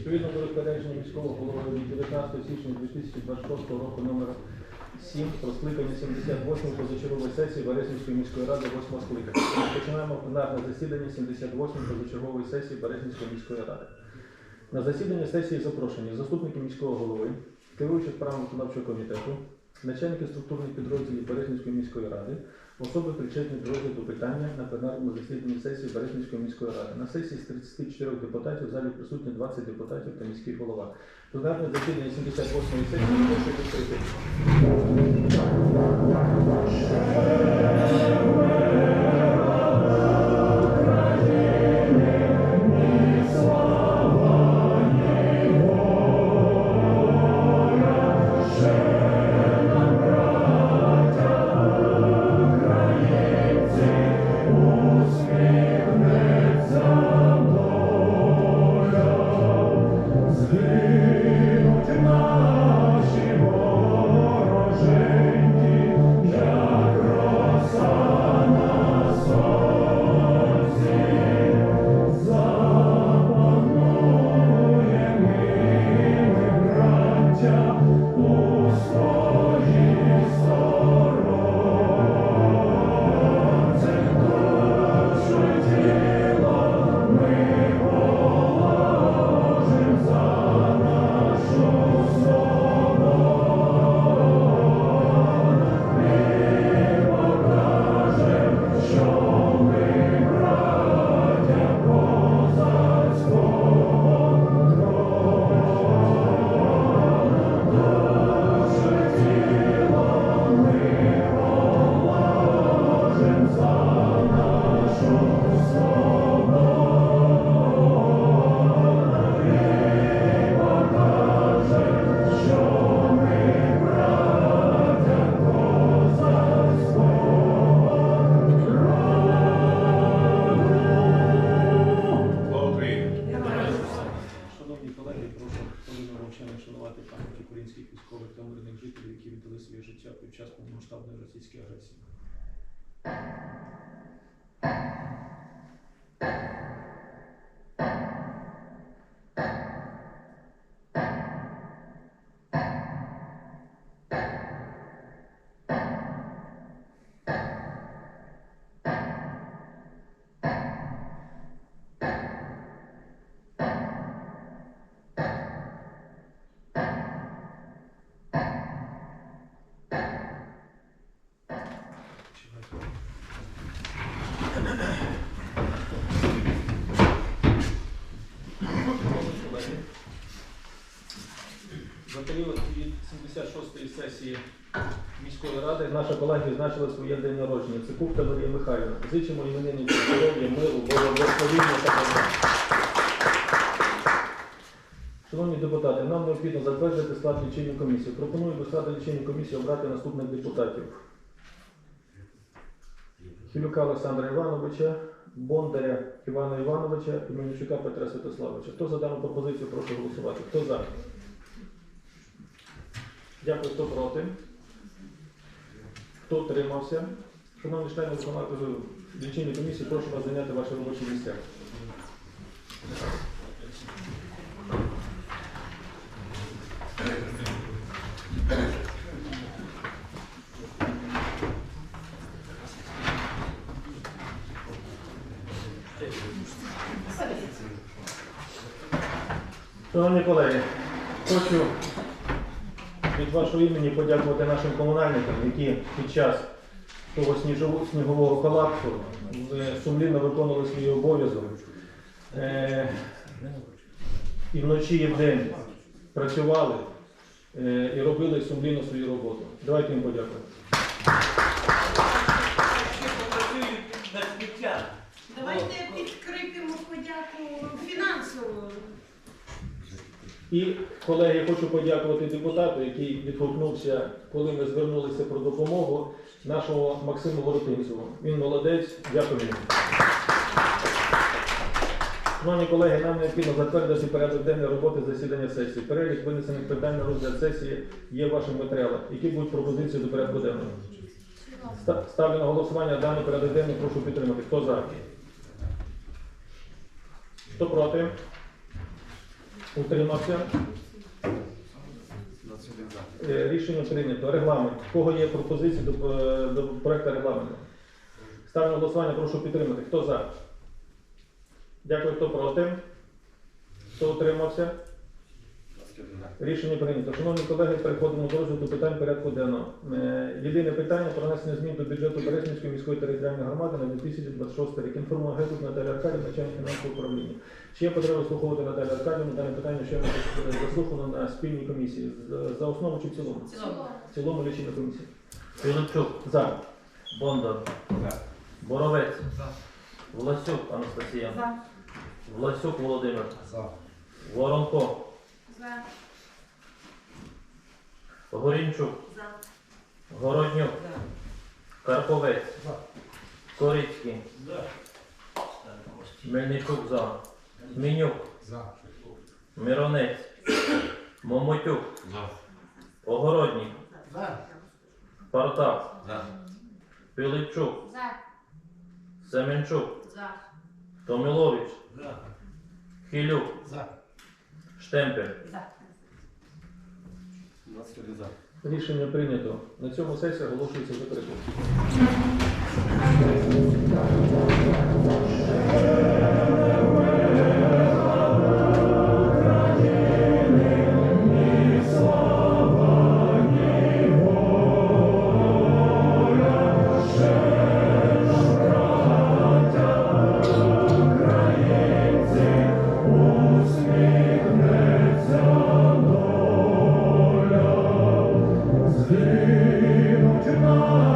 Відповідно до розпорядження міського голови від 19 січня 2026 року номер 7 про скликання 78 позачергової сесії Березнівської міської ради 8 скликання. Починаємо пленарне засідання 78 позачергової сесії Березнівської міської ради. На засідання сесії запрошені заступники міського голови, керуючи справами виконавчого комітету, начальники структурних підрозділів Березнівської міської ради, особи причетні до розгляду питання на пленарному засіданні сесії Березнівської міської ради. На сесії з 34 депутатів в залі присутні 20 депутатів та міський голова. Пленарне засідання 78-ї сесії прошу відкрити. Хвилину мовчання вшанувати пам'ять українських військових та мирних жителів, які віддали своє життя під час повномасштабної російської агресії. За період від 76-ї сесії міської ради наша колега відзначила своє день народження. Це Купка Марія Михайлівна. Зичимо імениннику здоров'я, миру, благословіння та добра. Шановні депутати, нам необхідно затвердити склад лічильної комісії. Пропоную до складу лічильної комісії обрати наступних депутатів. Хілюка Олександра Івановича, Бондаря Івана Івановича і Мельничука Петра Святославовича. Хто за дану пропозицію, прошу голосувати. Хто за? Дякую, хто проти. Хто утримався? Шановні члени виконавчої лічильної комісії, прошу вас зайняти ваші робочі місця. Шановні колеги, хочу від вашого імені подякувати нашим комунальникам, які під час того снігового колапсу е, сумлінно виконували свій обов'язок. Е, і вночі, і вдень працювали е, і робили сумлінно свою роботу. Давайте їм подякуємо. Давайте підкріпимо подяку фінансову. І, колеги, я хочу подякувати депутату, який відгукнувся, коли ми звернулися про допомогу нашому Максиму Воротинцеву. Він молодець, дякую. Шановні колеги, нам необхідно затвердити порядок денний роботи засідання сесії. Перелік винесених питань на розгляд сесії є в ваших матеріалах. Які будуть пропозиції до порядку денного? Ставлю на голосування даний порядок денний, прошу підтримати. Хто за? Хто проти? Утримався. Е, Рішення прийнято. Регламент. У кого є пропозиції до, е, до проекту регламенту? Ставлю голосування, прошу підтримати. Хто за? Дякую, хто проти? Хто утримався? Рішення прийнято. Шановні колеги, переходимо до розгляду питань порядку денного. Е, Єдине питання про внесення змін до бюджету Березнівської міської територіальної громади на 2026 рік. Інформує Гетут Наталя Аркадівна, начальник фінансового управління. Чи є потреба слухати Наталю Аркадівну? Дане питання ще заслухано на спільній комісії. За основу чи в цілому? В цілому лічильна комісія. Філипчук, За. Бондар, Боровець, Власюк Анастасія, Власюк Володимир, Воронко, За. Горінчук, Городнюк, Карповець, Корицький, Мельничук за, Мінюк, Миронець, Момотюк, Огороднік, Партак, Пилипчук, За. Семенчук, За. Томилович, Хилюк, Штемпель. Рішення прийнято. На цьому сесія оголошується закритою. Save unto